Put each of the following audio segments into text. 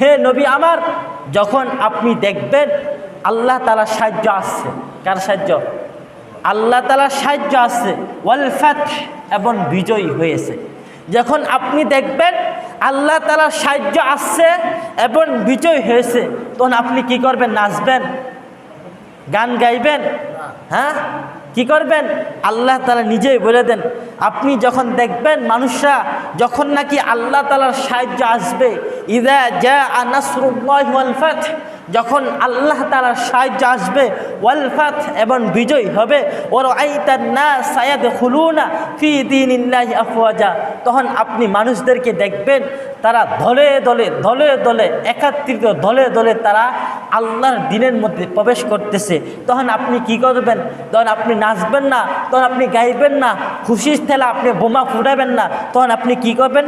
হে নবী আমার, যখন আপনি দেখবেন আল্লাহ তালা সাহায্য আসছে। কার সাহায্য? আল্লাহ তালার সাহায্য আসছে। ওয়ালফাত এবং বিজয়ী হয়েছে। যখন আপনি দেখবেন আল্লাহ তালার সাহায্য আসছে এবং বিজয় হয়েছে, তখন আপনি কি করবেন? নাচবেন? গান গাইবেন? হ্যাঁ? কি করবেন? আল্লাহ তালা নিজেই বলে দেন আপনি যখন দেখবেন মানুষরা যখন নাকি আল্লাহ তালার সাহায্য আসবে, ইদা যা আনাসরুল্লাহ ওয়ালফাত যখন আল্লাহ তালার সাহায্য আসবে ওয়ালফাত এবং বিজয় হবে ওর আইতার না সায়াদ খুলুনা ফি দিন আফওয়াজা, তখন আপনি মানুষদেরকে দেখবেন তারা দলে দলে দলে দলে একাত্রিত, দলে দলে তারা আল্লাহর দিনের মধ্যে প্রবেশ করতেছে। তখন আপনি কি করবেন? তখন আপনি নাচবেন না, তখন আপনি গাইবেন না খুশির ঠেলা আপনি বোমা ফুটাবেন না, তখন আপনি কি করবেন?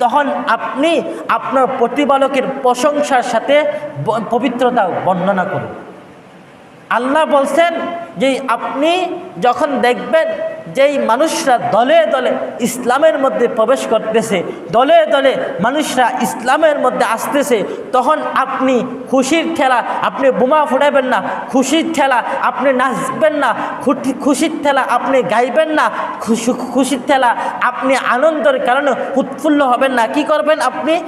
তখন আপনি আপনার প্রতিপালকের প্রশংসার সাথে পবিত্রতা বর্ণনা করুন। আল্লাহ বলছেন যে আপনি যখন দেখবেন যেই মানুষরা দলে দলে ইসলামের মধ্যে প্রবেশ করতেছে, দলে দলে মানুষরা ইসলামের মধ্যে আসতেছে, তখন আপনি খুশির ঠেলা, আপনি বোমা ফুটাবেন না, খুশির ঠেলা আপনি নাচবেন না খুশির ঠেলা আপনি গাইবেন না, খুশি- খুশির ঠেলা আপনি আনন্দের কারণে উৎফুল্ল হবেন না। কি করবেন আপনি?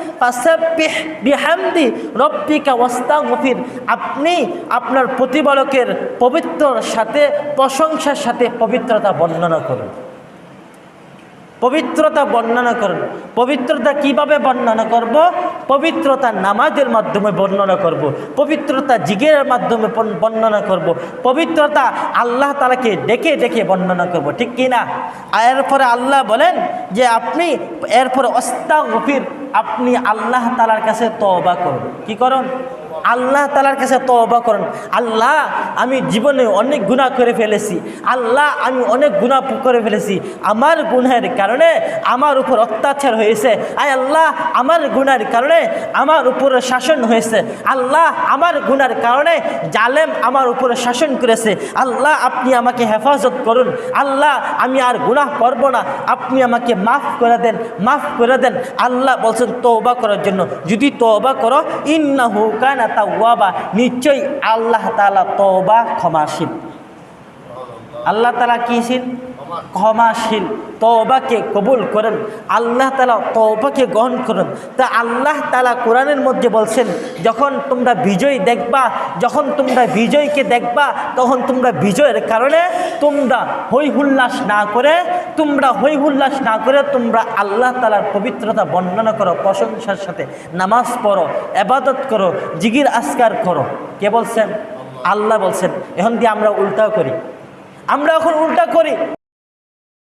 বিহামদি রব্বিকা ওয়াস্তাগফির। আপনি আপনার প্রতিপালকের পবিত্রর সাথে, প্রশংসার সাথে পবিত্রতা বর্ণনা করুন। পবিত্রতা বর্ণনা করুন। পবিত্রতা কীভাবে বর্ণনা করব? পবিত্রতা নামাজের মাধ্যমে বর্ণনা করব। পবিত্রতা জিগের মাধ্যমে বর্ণনা করব। পবিত্রতা আল্লাহ তালাকে ডেকে ডেকে বর্ণনা করব, ঠিক কি না? আর এরপরে আল্লাহ বলেন যে আপনি, এরপরে অস্তা গফির আপনি আল্লাহ তালার কাছে তওবা করুন। কি করুন? আল্লাহ তালার কাছে তওবা করুন। আল্লাহ, আমি জীবনে অনেক গুনাহ করে ফেলেছি। আল্লাহ, আমি অনেক গুনাহ করে ফেলেছি। আমার গুনাহের কারণে আমার উপর অত্যাচার হয়েছে। আয় আল্লাহ, আমার গুনার কারণে আমার উপরে শাসন হয়েছে। আল্লাহ, আমার গুণার কারণে জালেম আমার উপরে শাসন করেছে। আল্লাহ, আপনি আমাকে হেফাজত করুন। আল্লাহ, আমি আর গুনাহ করব না। আপনি আমাকে মাফ করে দেন, মাফ করে দেন। আল্লাহ বলছেন তওবা করার জন্য। যদি তওবা করো, ইন্নাহু কানা তাওয়াবা নিশ্চয়ই আল্লাহ তালা তবা ক্ষমাশীল। আল্লাহ তালা কিছিল ক্ষমাশীল তওবাকে কবুল করেন। আল্লাহ তালা তওবাকে গ্রহণ করেন। তা আল্লাহ তালা কোরআনের মধ্যে বলছেন, যখন তোমরা বিজয় দেখবা, যখন তোমরা বিজয়কে দেখবা, তখন তোমরা বিজয়ের কারণে তোমরা হই হুল্লাস না করে, তোমরা হই হুল্লাস না করে তোমরা আল্লাহ তালার পবিত্রতা বর্ণনা করো, প্রশংসার সাথে নামাজ পড়ো এবাদত করো জিগির আসকার করো। কে বলছেন? আল্লাহ বলছেন। এখন দিয়ে আমরা উল্টা করি। আমরা এখন উল্টা করি।